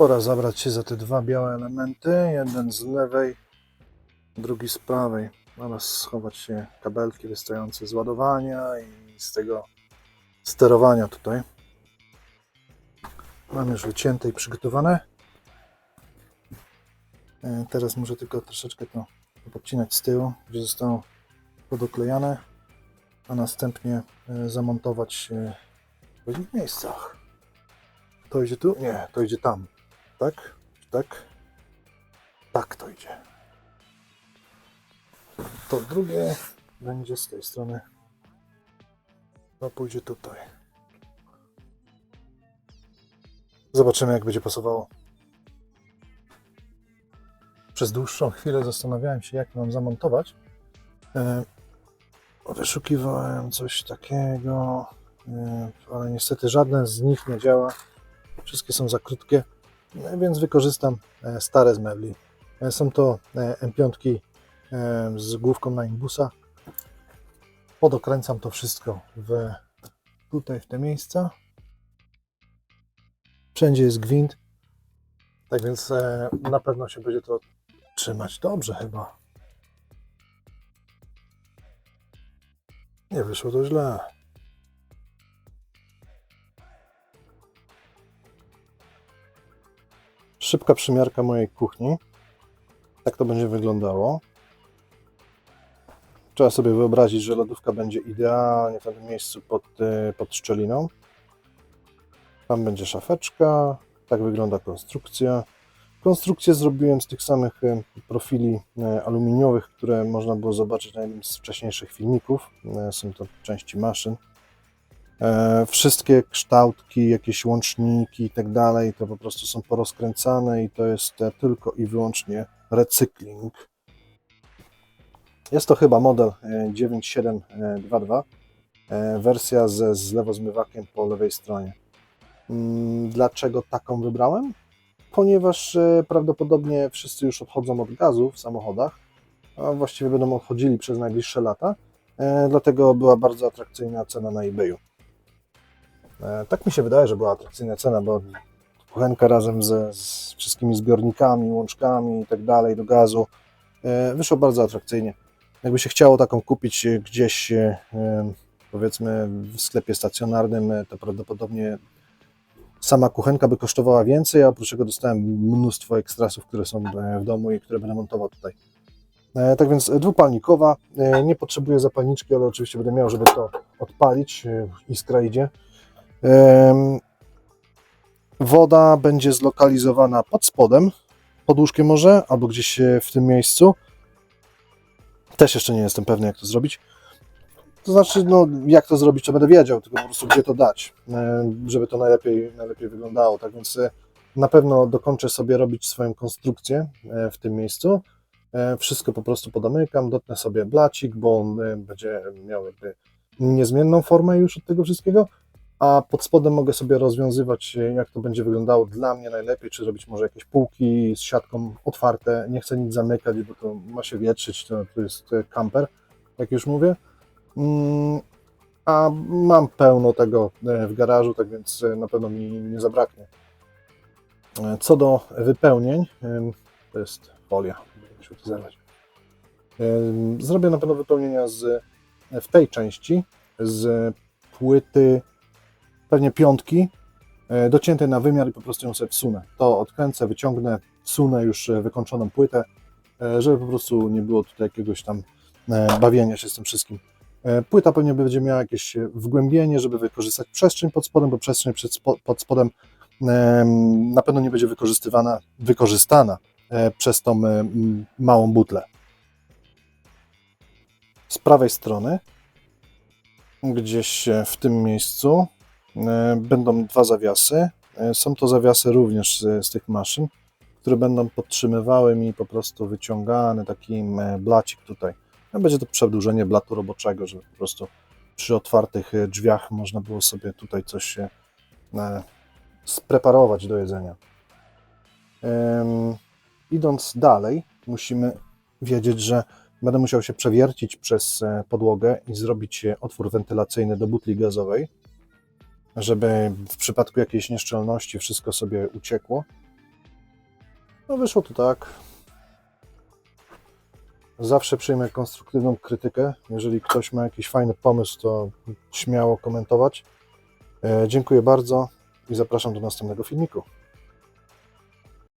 Pora zabrać się za te dwa białe elementy. Jeden z lewej, drugi z prawej. Oraz schować się kabelki wystające z ładowania i z tego sterowania tutaj. Mam już wycięte i przygotowane. E, Teraz muszę tylko troszeczkę to podcinać z tyłu, gdzie zostało podoklejane, a następnie e, zamontować w odpowiednich miejscach. To idzie tu? Nie, to idzie tam. Tak? Tak? Tak to idzie. To drugie będzie z tej strony. To pójdzie tutaj. Zobaczymy, jak będzie pasowało. Przez dłuższą chwilę zastanawiałem się, jak mam zamontować. E, Wyszukiwałem coś takiego, e, ale niestety żaden z nich nie działa. Wszystkie są za krótkie, więc wykorzystam e, stare z mebli. E, Są to e, M5 e, z główką na imbusa. Podokręcam to wszystko w, tutaj w te miejsca. Wszędzie jest gwint, tak więc na pewno się będzie to trzymać dobrze chyba. Nie wyszło to źle. Szybka przymiarka mojej kuchni. Tak to będzie wyglądało. Trzeba sobie wyobrazić, że lodówka będzie idealnie w tym miejscu pod, e, pod szczeliną. Tam będzie szafeczka. Tak wygląda konstrukcja. Konstrukcję zrobiłem z tych samych e, profili e, aluminiowych, które można było zobaczyć na jednym z wcześniejszych filmików. Są to części maszyn. E, Wszystkie kształtki, jakieś łączniki i tak dalej, to po prostu są porozkręcane i to jest e, tylko i wyłącznie recykling. Jest to chyba model e, 9722, e, wersja ze zlewozmywakiem po lewej stronie. Mm, Dlaczego taką wybrałem? Ponieważ prawdopodobnie wszyscy już odchodzą od gazu w samochodach, a właściwie będą odchodzili przez najbliższe lata, dlatego była bardzo atrakcyjna cena na eBayu. E, Tak mi się wydaje, że była atrakcyjna cena, bo kuchenka razem ze z wszystkimi zbiornikami, łączkami i tak dalej do gazu e, wyszło bardzo atrakcyjnie. Jakby się chciało taką kupić gdzieś, e, powiedzmy, w sklepie stacjonarnym, to prawdopodobnie sama kuchenka by kosztowała więcej, a oprócz tego dostałem mnóstwo ekstrasów, które są w domu i które będę montował tutaj. Tak więc dwupalnikowa, nie potrzebuję zapalniczki, ale oczywiście będę miał, żeby to odpalić, iskra idzie. Woda będzie zlokalizowana pod spodem, pod łóżkiem może, albo gdzieś e, w tym miejscu. Też jeszcze nie jestem pewny, jak to zrobić. To znaczy, no, jak to zrobić, to będę wiedział, tylko po prostu gdzie to dać, e, żeby to najlepiej, najlepiej wyglądało. Tak więc e, na pewno dokończę sobie robić swoją konstrukcję w tym miejscu. Wszystko po prostu podomykam, dotnę sobie blacik, bo on będzie miał jakby niezmienną formę już od tego wszystkiego a pod spodem mogę sobie rozwiązywać, e, jak to będzie wyglądało dla mnie najlepiej, czy zrobić może jakieś półki z siatką otwarte, nie chcę nic zamykać, bo to ma się wietrzyć, to, to jest kamper, jak już mówię. Mm, A mam pełno tego e, w garażu, tak więc e, na pewno mi nie zabraknie. Co do wypełnień, to jest folia, musiał to zerwać. Zrobię na pewno wypełnienia z, w tej części z płyty pewnie piątki, e, docięte na wymiar i po prostu ją sobie wsunę. To odkręcę, wyciągnę, wsunę już e, wykończoną płytę, e, żeby po prostu nie było tutaj jakiegoś tam bawienia się z tym wszystkim. Płyta pewnie będzie miała jakieś wgłębienie, żeby wykorzystać przestrzeń pod spodem, bo przestrzeń pod spodem em, na pewno nie będzie wykorzystywana, wykorzystana przez tą małą butlę. Z prawej strony, gdzieś w tym miejscu, Będą dwa zawiasy. E, Są to zawiasy również z, z tych maszyn, które będą podtrzymywały mi po prostu wyciągany taki e, blacik tutaj. No, Będzie to przedłużenie blatu roboczego, żeby po prostu przy otwartych e, drzwiach można było sobie tutaj coś się e, spreparować do jedzenia. Idąc dalej, musimy wiedzieć, że będę musiał się przewiercić przez e, podłogę i zrobić e, otwór wentylacyjny do butli gazowej żeby w przypadku jakiejś nieszczelności wszystko sobie uciekło. No wyszło to tak. Zawsze przyjmę konstruktywną krytykę. Jeżeli ktoś ma jakiś fajny pomysł, to śmiało komentować. E, Dziękuję bardzo i zapraszam do następnego filmiku.